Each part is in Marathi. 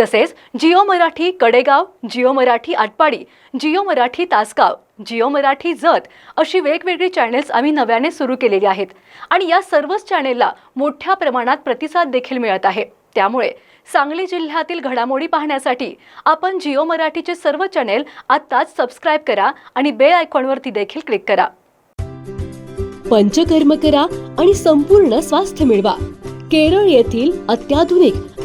तसेच जिओ मराठी कडेगाव जिओ मराठी आटपाडी जिओ मराठी तासगाव जिओ मराठी जत अशी वेगवेगळी चॅनेल्स आम्ही नव्याने सुरू केलेली आहेत. आणि या सर्वच चॅनेलला मोठ्या प्रमाणात प्रतिसाद देखील मिळत आहे. त्यामुळे सांगली जिल्ह्यातील घडामोडी पाहण्यासाठी आपण जिओ मराठीचे सर्व चॅनेल आत्ताच सबस्क्राईब करा आणि बेल आयकॉनवरती देखील क्लिक करा. पंचकर्म करा आणि संपूर्ण स्वास्थ्य मिळवा. केरळ येथील अत्याधुनिक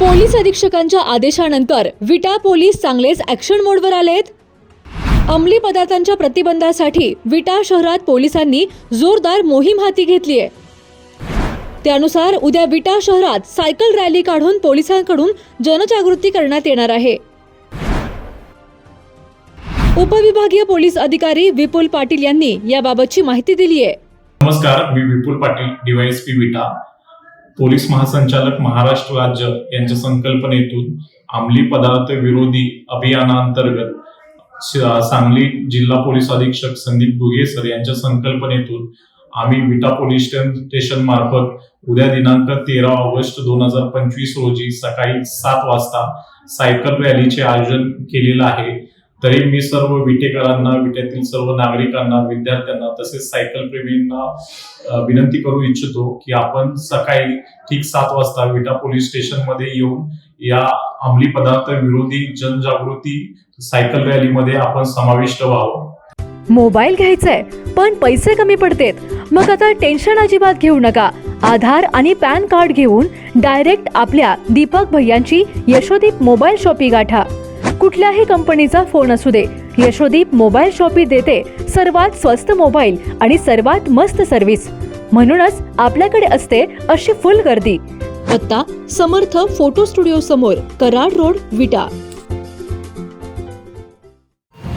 पोलीस अधीक्षकांच्या आदेशानंतर विटा पोलीस चांगलेच ऍक्शन मोडवर आलेत? अंमली पदार्थांच्या प्रतिबंधासाठी विटा शहरात पोलिसांनी जोरदार मोहीम हाती घेतली आहे. त्यानुसार उद्या विटा शहरात सायकल रॅली काढून पोलिसांकडून जनजागृती करण्यात येणार आहे. उपविभागीय पोलीस अधिकारी विपुल पाटील यांनी याबाबतची माहिती दिली आहे. नमस्कार मी विपुल पाटील डीवायएसपी विटा. पोलीस महासंचालक महाराष्ट्र राज्य यांच्या संकल्पनेतून अंमली पदार्थ विरोधी अभियानांतर्गत सांगली जिल्हा पोलीस अधीक्षक संदीप गुगे सर यांच्या संकल्पनेतून आम्ही विटा पोलीस स्टेशन मार्फत उद्या दिनांक तेरा ऑगस्ट दोन हजार पंचवीस रोजी सकाळी सात वाजता सायकल रॅलीचे आयोजन केलेलं आहे. तरी मी सर्व विटेकरांना विट्यातील सर्व नागरिकांना विद्यार्थ्यांना तसेच सायकल प्रेमींना विनंती करू इच्छितो की आपण सकाळी ठीक सात वाजता विटा पोलीस स्टेशनमध्ये येऊन या अंमली पदार्थ विरोधी जनजागृती सायकल रॅलीमध्ये आपण समाविष्ट व्हावं. मोबाईल घ्यायचंय पण पैसे कमी पडतेत. मग आता टेन्शन अजिबात घेऊ नका. आधार आणि पॅन कार्ड घेऊन डायरेक्ट आपल्या दीपक भैयांची यशोदीप मोबाईल शॉपी गाठा. कुठल्याही कंपनीचा फोन असू दे. यशोदीप मोबाईल शॉपी देते सर्वात स्वस्त मोबाईल आणि सर्वात मस्त सर्व्हिस म्हणूनच आपल्याकडे असते अशी फुल गर्दी. पत्ता समर्थ फोटो स्टुडिओ समोर कराड रोड विटा.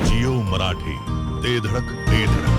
जिओ मराठी ते धडक ते धडक.